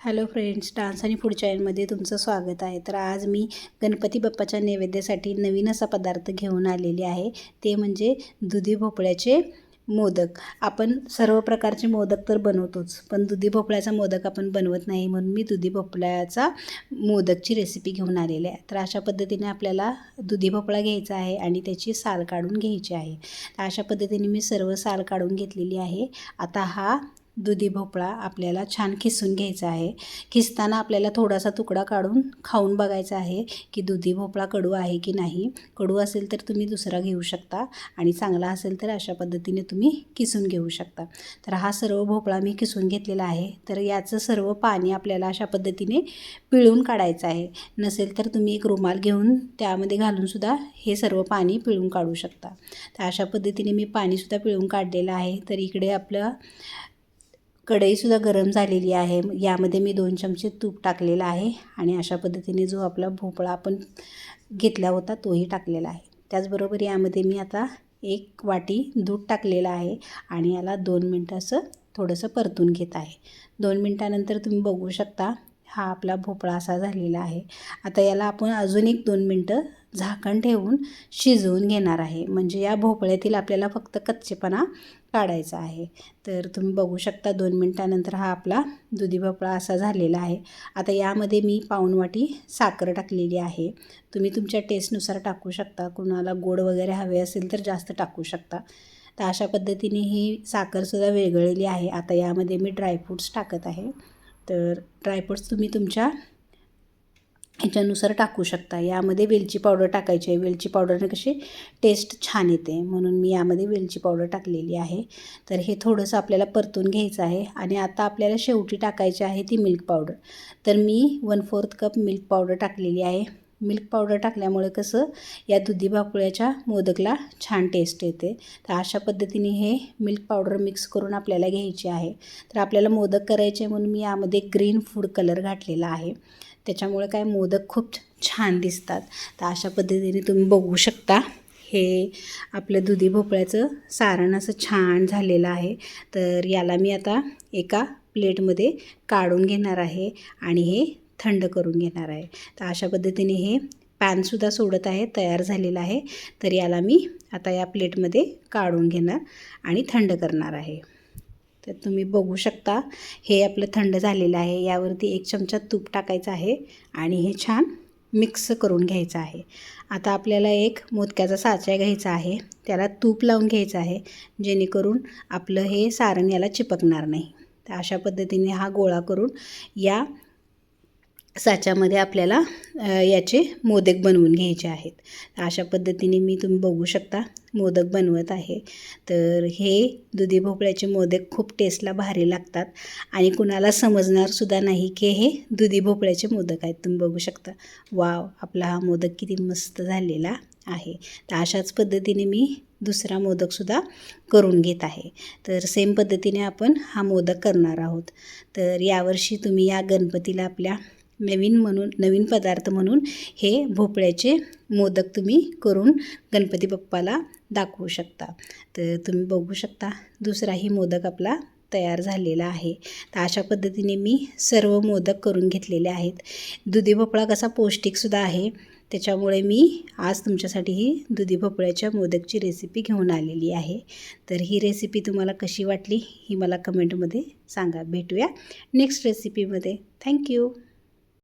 Hello friends dance आणि food चॅनलमध्ये तुमचं स्वागत आहे. तर आज मी गणपती बाप्पाच्या नैवेद्यासाठी नवीन असा पदार्थ घेऊन आलेले आहे. ते म्हणजे दुधी भोपळ्याचे मोदक. आपण सर्व प्रकारचे मोदक तर बनवतोच पण दुधी भोपळ्याचा मोदक आपण बनवत नाही म्हणून मी दुधी भोपळ्याचा मोदकची रेसिपी घेऊन आलेली आहे. तर अशा पद्धतीने आपल्याला दुधी भोपळा घ्यायचा आहे आणि त्याची साल काढून घ्यायची आहे. तर अशा पद्धतीने मी सर्व साल काढून घेतलेली आहे. आता हा दुधी भोपळा आपल्याला छान खिसून घ्यायचा आहे. खिसताना आपल्याला थोडासा तुकडा काढून खाऊन बघायचा आहे की दुधी भोपळा कडू आहे की नाही. कडू असेल तर तुम्ही दुसरा घेऊ शकता आणि चांगला असेल तर अशा पद्धतीने तुम्ही किसून घेऊ शकता. तर हा सर्व भोपळा मी किसून घेतलेला आहे. तर याचं सर्व पाणी आपल्याला अशा पद्धतीने पिळून काढायचं आहे. नसेल तर तुम्ही एक रुमाल घेऊन त्यामध्ये घालूनसुद्धा हे सर्व पाणी पिळून काढू शकता. तर अशा पद्धतीने मी पाणीसुद्धा पिळून काढलेलं आहे. तर इकडे आपलं कढईसुद्धा गरम झालेली आहे. यामध्ये मी दोन चमचे तूप टाकलेलं आहे आणि अशा पद्धतीने जो आपला भोपळा आपण घेतला होता तोही टाकलेला आहे. त्याचबरोबर यामध्ये मी आता एक वाटी दूध टाकलेलं आहे आणि याला दोन मिनटं असं थोडंसं परतून घेत आहे. दोन मिनटानंतर तुम्ही बघू शकता हा आपला भोपळा असा झालेला आहे. आता याला आपण अजून एक दोन मिनटं झाकण ठेवून शिजवून घेणार आहे. म्हणजे या भोपळ्यातील आपल्याला फक्त कच्चेपणा काढायचा आहे. तर तुम्ही बघू शकता दोन मिनटानंतर हा आपला दुधी भोपळा असा झालेला आहे. आता यामध्ये मी पाऊणवाटी साखर टाकलेली आहे. तुम्ही तुमच्या टेस्टनुसार टाकू शकता. कुणाला गोड वगैरे हवे असेल तर जास्त टाकू शकता. तर अशा पद्धतीने ही साखरसुद्धा वेगळलेली आहे. आता यामध्ये मी ड्रायफ्रूट्स टाकत आहे. तर ड्रायफ्रूट्स तुम्ही तुमच्या ह्याच्यानुसार टाकू शकता. यामध्ये वेलची पावडर टाकायची आहे. वेलची पावडरने कशी टेस्ट छान येते. म्हणून मी यामध्ये वेलची पावडर टाकलेली आहे. तर हे थोडंसं आपल्याला परतून घ्यायचं आहे. आणि आता आपल्याला शेवटी टाकायची आहे ती मिल्क पावडर तर मी one fourth cup milk powder टाकलेली आहे. मिल्क पावडर टाकल्यामुळे कसं या दुधी भाकुळ्याच्या मोदकला छान टेस्ट येते. तर अशा पद्धतीने हे मिल्क पावडर मिक्स करून आपल्याला घ्यायचे आहे. तर आपल्याला मोदक करायचे म्हणून मी यामध्ये ग्रीन फूड कलर घातलेला आहे. त्याच्यामुळे काय मोदक खूप छान दिसतात. तर अशा पद्धतीने तुम्ही बघू शकता. हे आपलं दुधी भोपळ्याचं सारण असं छान झालेलं आहे. तर याला मी आता एका प्लेटमध्ये काढून घेणार आहे. आणि हे थंड करून घेणार आहे. तर अशा पद्धतीने हे पॅनसुद्धा सोडत आहे तयार झालेलं आहे. तर याला मी आता या प्लेटमध्ये काढून घेणार आणि थंड करणार आहे. तर तुम्ही बघू शकता हे आपलं थंड झालेलं आहे. यावरती एक चमचा तूप टाकायचं आहे आणि हे छान मिक्स करून घ्यायचं आहे. आता आपल्याला एक मोदक्याचा साचा घ्यायचा आहे. त्याला तूप लावून घ्यायचं आहे जेणेकरून आपलं हे सारण याला चिपकणार नाही. तर अशा पद्धतीने हा गोळा करून या साच्यामध्ये आपल्याला याचे मोदक बनवून घ्यायचे आहेत. अशा पद्धतीने मी तुम्ही बघू शकता मोदक बनवत आहे. तर हे दुधी भोपळ्याचे मोदक खूप टेस्टला भारी लागतात आणि कुणाला समजणारसुद्धा नाही की हे दुधी भोपळ्याचे मोदक आहेत. तुम्ही बघू शकता. वाव आपला हा मोदक किती मस्त झालेला आहे. तर अशाच पद्धतीने मी दुसरा मोदकसुद्धा करून घेत आहे. तर सेम पद्धतीने आपण हा मोदक करणार आहोत. तर यावर्षी तुम्ही या गणपतीला आपल्या नवीन म्हणून नवीन पदार्थ म्हणून हे भोपळ्याचे मोदक तुम्ही करून गणपती बाप्पाला दाखवू शकता. तर तुम्ही बघू शकता दुसराही मोदक आपला तयार झालेला आहे. तर अशा पद्धतीने मी सर्व मोदक करून घेतलेले आहेत. दुधी भोपळा कसा पौष्टिकसुद्धा आहे त्याच्यामुळे मी आज तुमच्यासाठी ही दुधी भोपळ्याच्या मोदकची रेसिपी घेऊन आलेली आहे. तर ही रेसिपी तुम्हाला कशी वाटली ही मला कमेंटमध्ये सांगा. भेटूया नेक्स्ट रेसिपीमध्ये थँक्यू